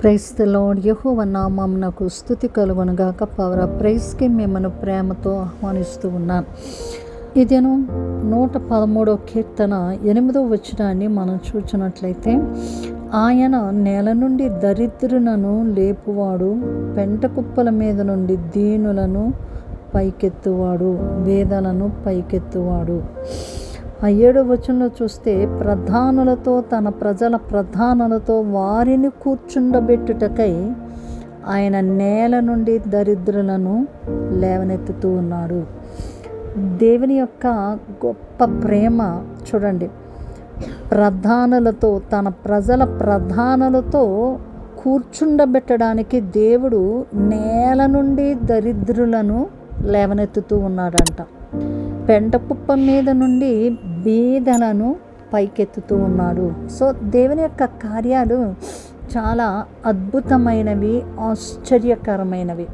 ప్రైస్త load యహోవ నామమునకు స్థుతి కలుగునుగాక. పవర ప్రైస్కి మిమ్మల్ని ప్రేమతో ఆహ్వానిస్తూ ఉన్నాను. ఇదేను నూట పదమూడో కీర్తన ఎనిమిదో వచనాన్ని మనం చూచినట్లయితే ఆయన నేల నుండి దరిద్రులను లేపువాడు పెంట కుప్పల మీద నుండి దీనులను పైకెత్తువాడు వేదలను పైకెత్తువాడు. ఆ ఏడో వచనంలో చూస్తే ప్రధానులతో తన ప్రజల ప్రధానులతో వారిని కూర్చుండబెట్టుటకై ఆయన నేల నుండి దరిద్రులను లేవనెత్తుతూ ఉన్నాడు. దేవుని యొక్క గొప్ప ప్రేమ చూడండి. ప్రధానులతో తన ప్రజల ప్రధానులతో కూర్చుండబెట్టడానికి దేవుడు నేల నుండి దరిద్రులను లేవనెత్తుతూ ఉన్నాడంట. పెంట కుప్ప మీద నుండి బీదలను పైకెత్తుతూ ఉన్నాడు. సో దేవుని యొక్క కార్యాలు చాలా అద్భుతమైనవి ఆశ్చర్యకరమైనవి.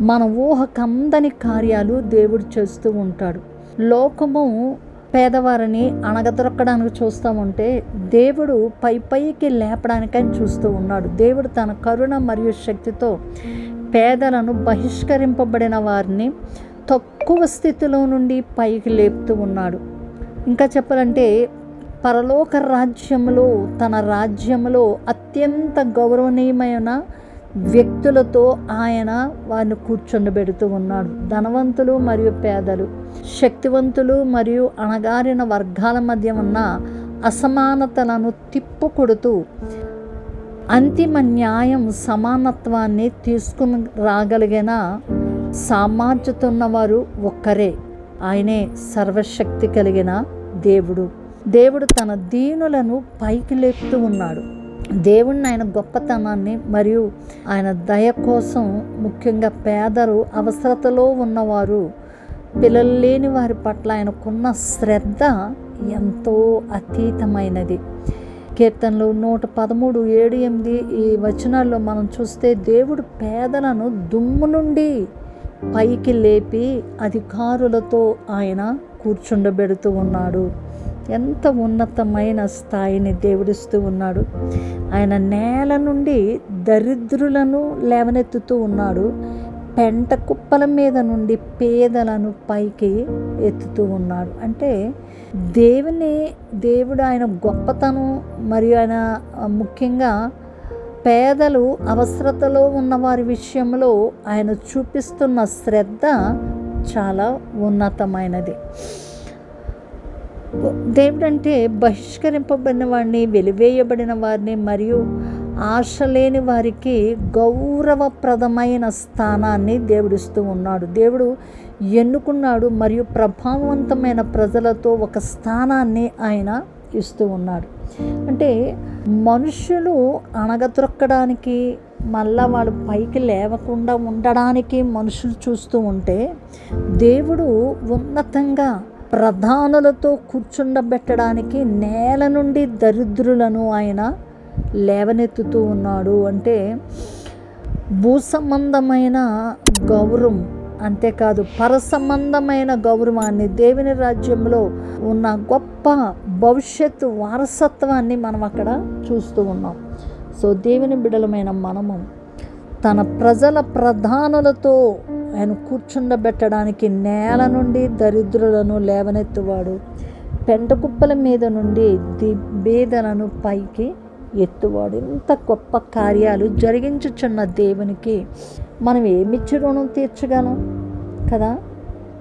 మన ఊహకందని కార్యాలు దేవుడు చేస్తూ ఉంటాడు. లోకము పేదవారిని అణగదొరక్కడానికి చూస్తూ ఉంటే దేవుడు పై పైకి లేపడానికని చూస్తూ ఉన్నాడు. దేవుడు తన కరుణ మరియు శక్తితో పేదలను బహిష్కరింపబడిన వారిని తక్కువ స్థితిలో నుండి పైకి లేపుతూ ఉన్నాడు. ఇంకా చెప్పాలంటే పరలోక రాజ్యంలో తన రాజ్యంలో అత్యంత గౌరవనీయమైన వ్యక్తులతో ఆయన వారిని కూర్చొండబెడుతూ ఉన్నాడు. ధనవంతులు మరియు పేదలు శక్తివంతులు మరియు అణగారిన వర్గాల మధ్య ఉన్న అసమానతలను తిప్పుకొడుతూ అంతిమ న్యాయం సమానత్వాన్ని తీసుకుని రాగలిగిన సామర్థ్యత ఉన్నవారు ఒక్కరే. ఆయనే సర్వశక్తి కలిగిన దేవుడు. దేవుడు తన దీనులను పైకి లేపుతూ ఉన్నాడు. దేవుణ్ణి ఆయన గొప్పతనాన్ని మరియు ఆయన దయ కోసం ముఖ్యంగా పేదరు అవసరతలో ఉన్నవారు పిల్లలు లేని వారి పట్ల ఆయనకున్న శ్రద్ధ ఎంతో అతీతమైనది. కీర్తనలు నూట పదమూడు ఏడు ఎనిమిది ఈ వచనాల్లో మనం చూస్తే దేవుడు పేదలను దుమ్ము నుండి పైకి లేపి అధికారులతో ఆయన కూర్చుండబెడుతూ ఉన్నాడు. ఎంత ఉన్నతమైన స్థాయిని దేవుడిస్తూ ఉన్నాడు. ఆయన నేల నుండి దరిద్రులను లేవనెత్తుతూ ఉన్నాడు. పెంట కుప్పల మీద నుండి పేదలను పైకి ఎత్తుతూ ఉన్నాడు. అంటే దేవుని దేవుడు ఆయన గొప్పతనం మరియు ఆయన ముఖ్యంగా పేదలు అవసరతలో ఉన్నవారి విషయంలో ఆయన చూపిస్తున్న శ్రద్ధ చాలా ఉన్నతమైనది. దేవుడంటే బహిష్కరింపబడిన వాడిని వెలివేయబడిన వారిని మరియు ఆశ లేని వారికి గౌరవప్రదమైన స్థానాన్ని దేవుడిస్తూ ఉన్నాడు. దేవుడు ఎన్నుకున్నాడు మరియు ప్రభావవంతమైన ప్రజలతో ఒక స్థానాన్ని ఆయన ఇస్తూ ఉన్నాడు. అంటే మనుషులు అణగద్రొక్కడానికి మళ్ళా వాళ్ళు పైకి లేవకుండా ఉండడానికి మనుషులు చూస్తూ ఉంటే దేవుడు ఉన్నతంగా ప్రధానులతో కూర్చుండబెట్టడానికి నేల నుండి దరిద్రులను ఆయన లేవనెత్తుతూ ఉన్నాడు. అంటే భూ సంబంధమైన గౌరవం అంతేకాదు పరసంబంధమైన గౌరవాన్ని దేవుని రాజ్యంలో ఉన్న గొప్ప భవిష్యత్తు వారసత్వాన్ని మనం అక్కడ చూస్తూ ఉన్నాం. సో దేవుని బిడలమైన మనము తన ప్రజల ప్రధానులతో ఆయన కూర్చుండబెట్టడానికి నేల నుండి దరిద్రులను లేవనెత్తువాడు పెంట కుప్పల మీద నుండి ది బీదలను పైకి ఎత్తువాడు. ఇంత గొప్ప కార్యాలు జరిగించుచున్న దేవునికి మనం ఏమిచ్చి రుణం తీర్చగలం? కదా?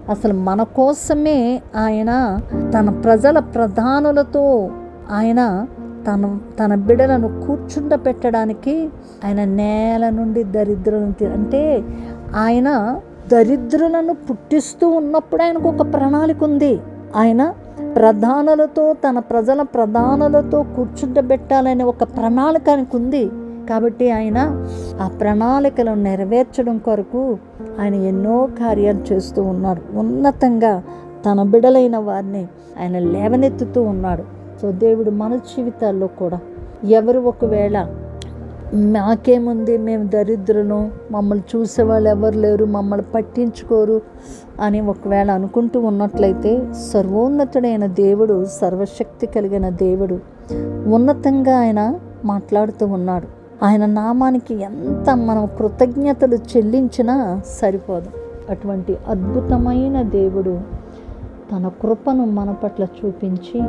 అసలు మన కోసమే ఆయన తన ప్రజల ప్రధానులతో ఆయన తన తన బిడలను కూర్చుండపెట్టడానికి ఆయన నేల నుండి దరిద్రులను అంటే ఆయన దరిద్రులను పుట్టిస్తూ ఉన్నప్పుడు ఆయనకు ఒక ప్రణాళిక ఉంది. ఆయన ప్రధానులతో తన ప్రజల ప్రధానులతో కూర్చుండబెట్టాలనే ఒక ప్రణాళిక ఆయనకు ఉంది. కాబట్టి ఆయన ఆ ప్రణాళికలను నెరవేర్చడం కొరకు ఆయన ఎన్నో కార్యాలు చేస్తూ ఉన్నాడు. ఉన్నతంగా తన బిడలైన వారిని ఆయన లేవనెత్తుతూ ఉన్నాడు. సో దేవుడు మన జీవితాల్లో కూడా ఎవరు ఒకవేళ మాకేముంది మేము దరిద్రులు మమ్మల్ని చూసేవాళ్ళు ఎవరు లేరు మమ్మల్ని పట్టించుకోరు అని ఒకవేళ అనుకుంటూ ఉన్నట్లయితే సర్వోన్నతుడైన దేవుడు సర్వశక్తి కలిగిన దేవుడు ఉన్నతంగా ఆయన మాట్లాడుతూ ఉన్నాడు. ఆయన నామానికి ఎంత మనం కృతజ్ఞతలు చెల్లించినా సరిపోదు. అటువంటి అద్భుతమైన దేవుడు తన కృపను మన పట్ల చూపించి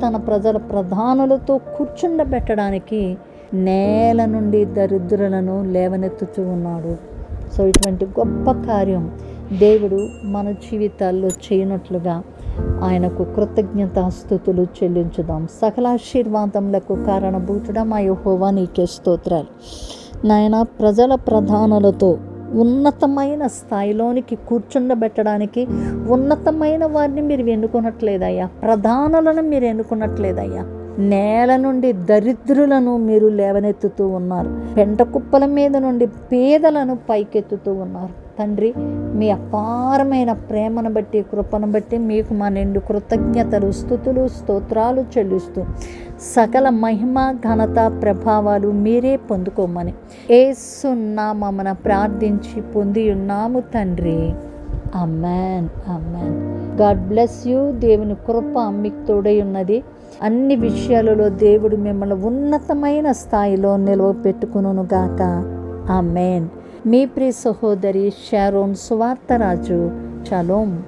తన ప్రజల ప్రధానులతో కూర్చుండబెట్టడానికి నేల నుండి దరిద్రులను లేవనెత్తుతూ ఉన్నాడు. సో ఇటువంటి గొప్ప కార్యం దేవుడు మన జీవితాల్లో చేయనట్లుగా ఆయనకు కృతజ్ఞతాస్థుతులు చెల్లించుదాం. సకలాశీర్వాదములకు కారణభూతుడా మా యహోవా నీకే స్తోత్రాలు. నాయన ప్రజల ప్రధానులతో ఉన్నతమైన స్థాయిలోనికి కూర్చుండబెట్టడానికి ఉన్నతమైన వారిని మీరు ఎన్నుకున్నట్లేదయ్యా ప్రధానులను మీరు ఎన్నుకున్నట్లేదయ్యా నేల నుండి దరిద్రులను మీరు లేవనెత్తుతూ ఉన్నారు. పెంట కుప్పల మీద నుండి పేదలను పైకెత్తుతూ ఉన్నారు. తండ్రి మీ అపారమైన ప్రేమను బట్టి కృపను బట్టి మీకు మా నిండు కృతజ్ఞతలు స్థుతులు స్తోత్రాలు చెల్లిస్తూ సకల మహిమ ఘనత ప్రభావాలు మీరే పొందుకోమని ఏసున్నామన ప్రార్థించి పొంది ఉన్నాము తండ్రి. Amen amen God bless you. దేవుని కృప మీకు తోడై ఉన్నది. అన్ని విషయాలలో దేవుడు మిమ్మల్ని ఉన్నతమైన స్థాయిలో నిలవ పెట్టుకును గాక. మేన్ మీ ప్రియ సహోదరి షారోన్ సువార్తరాజు. చలోం